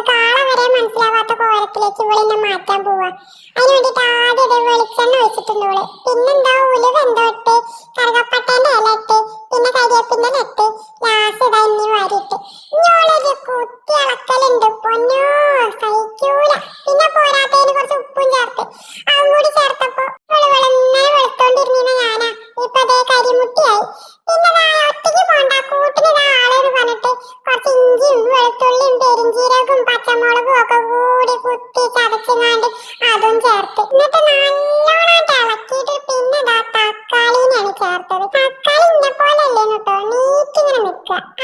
ഉണ്ടാവുക വരെ മനസ്സിലാവാത്ത കോലത്തിലേക്ക് ഇവിടെ എന്നെ മാറ്റാൻ പോവാ. അതിന് വേണ്ടിട്ട് ആദ്യം ഇത് വെളിച്ചെണ്ണ ഒഴിച്ചിട്ടുണ്ട് ഇവൾ. പിന്നെന്താ ഉലുവ എന്തോ ഇട്ട് കറുകപ്പട്ടേന്റെ ഇല ഇട്ട് പിന്നെ കരിയേപ്പിന്റെ ഇല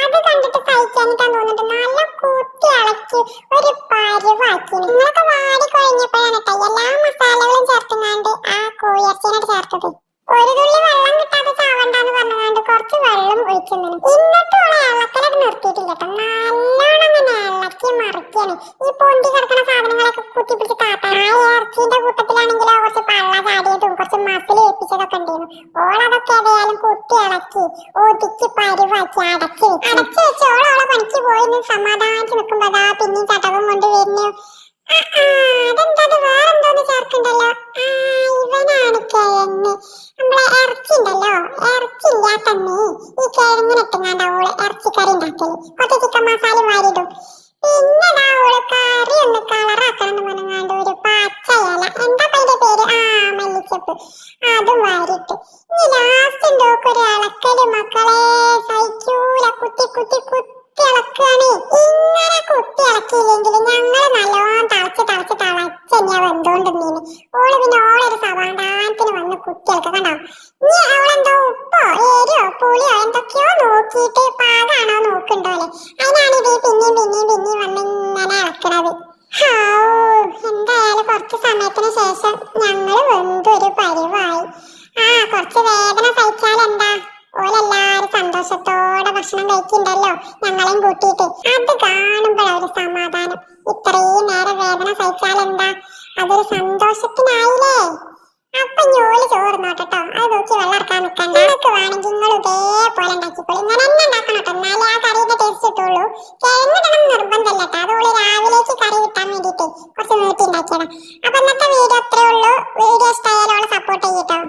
അത് കണ്ടിട്ട് സഹിക്കാനിട്ടാൻ തോന്നിട്ട് നല്ല കൂട്ടി ഇളക്കി ഒരു പരുവാക്കി. നിങ്ങളൊക്കെ വാടി കഴിഞ്ഞപ്പോഴാണ് എല്ലാ മസാലകളും ചേർത്തുങ്ങാണ്ട് ആ കോഴിയർച്ചീനോട് ചേർത്തത്. ഒരു തുള്ളി വെള്ളം കിട്ടാതെ ചാവണ്ടെന്ന് പറഞ്ഞുകൊണ്ട് കുറച്ച് വെള്ളം ഒഴിക്കുന്നു എന്നിട്ടും അവളെ ഇളക്കലൊക്കെ നിർത്തിയിട്ടില്ല നല്ലോണം അങ്ങനെ ഇളക്കി മറിക്കാണ്. ഈ പൊന്തി കിടക്കുന്ന സാധനങ്ങളൊക്കെ കുത്തിപ്പിടിച്ച് താത്താൻ ആ ഇറച്ചിന്റെ കൂട്ടത്തിലാണെങ്കിലോ കുറച്ച് പള്ള ചാടിയതും കുറച്ച് മസിൽ ഏൽപ്പിച്ചതൊക്കെ ഉണ്ടായിരുന്നു ഓളതൊക്കെ ഏതായാലും കുത്തി ഇളക്കി ഒതുക്കി പരുവാക്കി അടച്ചു വെച്ചു. അടച്ച് വെച്ച്. ഓളോളെ പണിക്ക് പോയി സമാധാനിച്ച് നിൽക്കുമ്പോ അതാ പിന്നെയും ചട്ടവും കൊണ്ട് വരുന്നു. അതെന്താ? വേറെന്തോന്ന് ചേർക്കണ്ടല്ലോ? വാരിട്ട്. ഇനി ലാസ്റ്റ് ഉണ്ടോക്ക് ഒരു മക്കളെ. സഹിക്കൂല. കുത്തി കുത്തി കുത്തി ഇളക്കാണ് ഇങ്ങനെ കുത്തി ഇളക്കിയില്ലെങ്കിൽ ഞങ്ങൾ നല്ലോണം തളച്ച് തളച്ച് തളച്ച് തന്നെയാ വെന്തോണ്ടിരുന്നീന് ഓൾ പിന്നെ ഓളൊരു സമാധാനത്തിന് വന്ന് കുത്തി ഇളക്കുക കണ്ടോ? ഇനി അവളെന്തോ ഉപ്പോ എരിയോ പുളിയോ എന്തൊക്കെയോ നോക്കിയിട്ട് പാകാണോ നോക്കണ്ടോലെ അതിനാണ് ഇത് പിന്നെയും പിന്നെയും പിന്നെയും വന്ന് ഇങ്ങനെ ഇളക്കണത് ഹാവൂ, എന്തായാലും കുറച്ച് സമയത്തിന് കുറച്ച് വേദന സഹിച്ചാൽ എന്താ? ഓലെല്ലാരും സന്തോഷത്തോടെ ഭക്ഷണം കഴിക്കുന്നുണ്ടല്ലോ ഞങ്ങളെയും കൂട്ടിയിട്ട്. അത് കാണുമ്പോൾ ഒരു സമാധാനം. ഇത്രയും നേരം വേദന സഹിച്ചാൽ എന്താ? അതൊരു സന്തോഷത്തിനായില്ലേ? അപ്പൊ ജോലി ചോർന്നോട്ടോ അത് നോക്കി വെള്ളർക്കാൻ നിൽക്കണ്ട നിനക്ക് വേണമെങ്കിൽ നിങ്ങൾ ഇതേപോലെ ഉണ്ടാക്കിക്കോളൂ. ഇങ്ങനെ തന്നെ ഉണ്ടാക്കണം കേട്ടോ. എന്നാലേ ആ കറിയുടെ ടേസ്റ്റ് കിട്ടുള്ളൂ. കിഴങ്ങിടണം നിർബന്ധമല്ല കേട്ടോ. അതോൾ രാവിലേക്ക് കറി കിട്ടാൻ വേണ്ടിയിട്ട് കുറച്ച് നീട്ടി ഉണ്ടാക്കിയതാണ് അപ്പൊ ഇന്നത്തെ വീഡിയോ അത്രേ ഉള്ളൂ. വീഡിയോ ഇഷ്ടമായാലും സപ്പോർട്ട് ചെയ്യട്ടോ.